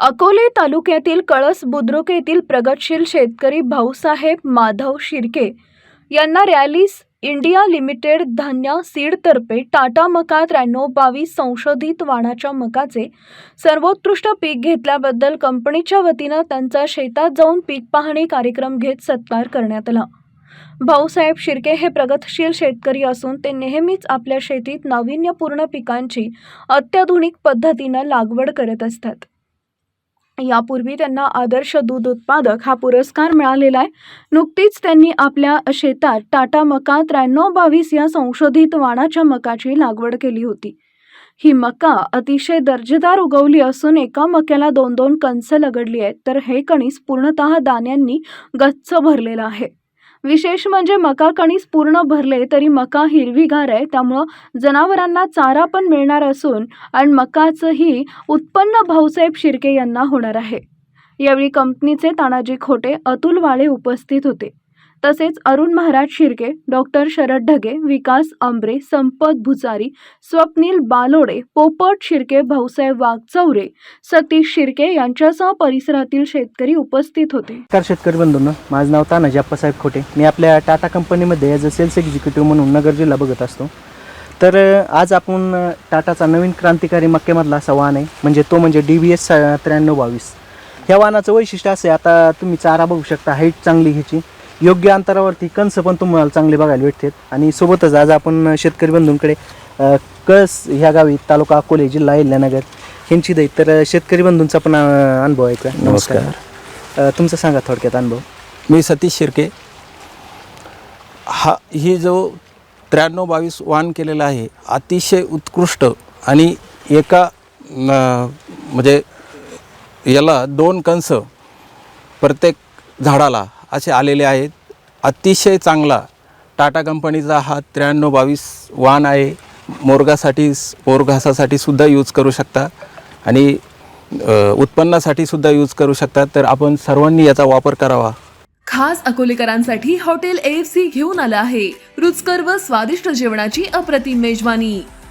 अकोले तालुक्यातील कळस बुद्रुक येथील प्रगतशील शेतकरी भाऊसाहेब माधव शिर्के यांना रॅलीस इंडिया लिमिटेड धान्य सीडतर्फे टाटा मका त्र्याण्णव बावीस संशोधित वाणाच्या मकाचे सर्वोत्कृष्ट पीक घेतल्याबद्दल कंपनीच्या वतीनं त्यांचा शेतात जाऊन पीक पाहणी कार्यक्रम घेत सत्कार करण्यात आला. भाऊसाहेब शिर्के हे प्रगतशील शेतकरी असून ते नेहमीच आपल्या शेतीत नाविन्यपूर्ण पिकांची अत्याधुनिक पद्धतीनं लागवड करत असतात. यापूर्वी त्यांना आदर्श दूध उत्पादक हा पुरस्कार मिळालेला आहे. नुकतीच त्यांनी आपल्या शेतात टाटा मका त्र्याण्णव बावीस या संशोधित वाणाच्या मकाची लागवड केली होती. ही मका अतिशय दर्जेदार उगवली असून एका मक्याला दोन दोन कंस लगडली आहेत. तर हे कणीस पूर्णतः दाण्यांनी गच्च भरलेलं आहे. विशेष म्हणजे मका कणीस पूर्ण भरले तरी मका हिरवीगार आहे. त्यामुळं जनावरांना चारा पण मिळणार असून आणि मकाचंही उत्पन्न भाऊसाहेब शिर्के यांना होणार आहे. यावेळी कंपनीचे तानाजी खोटे अतुल वाळे उपस्थित होते. तसेच अरुण महाराज शिर्के डॉक्टर शरद ढगे विकास आंबरे संपत भुजारी स्वप्नील बालोडे पोपट शिर्के भाऊसाहेब वाघचौरे सतीश शिर्के यांच्यासह परिसरातील शेतकरी उपस्थित होते. नमस्कार शेतकरी बंधूंना माझं नाव तानाजी अप्पासाहेब खोटे. मी आपल्या टाटा कंपनीमध्ये ॲज अ सेल्स एक्झिक्युटिव्ह म्हणून नगर जिल्हा बघत असतो. तर आज आपण टाटाचा नवीन क्रांतिकारी मक्केमधला असा वाहन आहे. म्हणजे तो म्हणजे डी व्ही एस त्र्याण्णव बावीस. ह्या वाहनाचं वैशिष्ट्य असं आहे आता तुम्ही चारा बघू शकता हाईट चांगली ह्याची. योग्य अंतरावरती कंस पण तुम्हाला चांगले बघायला भेटतात. आणि सोबतच आज आपण शेतकरी बंधूंकडे कळस ह्या गावी तालुका अकोले जिल्हा अहिल्यानगर ह्यांची दै तर शेतकरी बंधूंचा पण अनुभव आहे का? नमस्कार. तुमचा सांगा थोडक्यात अनुभव. मी सतीश शिर्के. हा ही जो त्र्याण्णव बावीस वाण केलेला आहे अतिशय उत्कृष्ट आणि एका म्हणजे याला दोन कंस प्रत्येक झाडाला असे आलेले आहेत. अतिशय चांगला टाटा कंपनीचा हा त्र्याण्णव बावीस वाहन आहे. मोरगासाठी मोरघासासाठी सुद्धा यूज करू शकता. आणि उत्पन्नासाठी सुद्धा यूज करू शकता. तर आपण सर्वांनी याचा वापर करावा. खास अकोलेकरांसाठी हॉटेल एफ सी घेऊन आलं आहे. रुचकर व स्वादिष्ट जेवणाची अप्रतिम मेजवानी.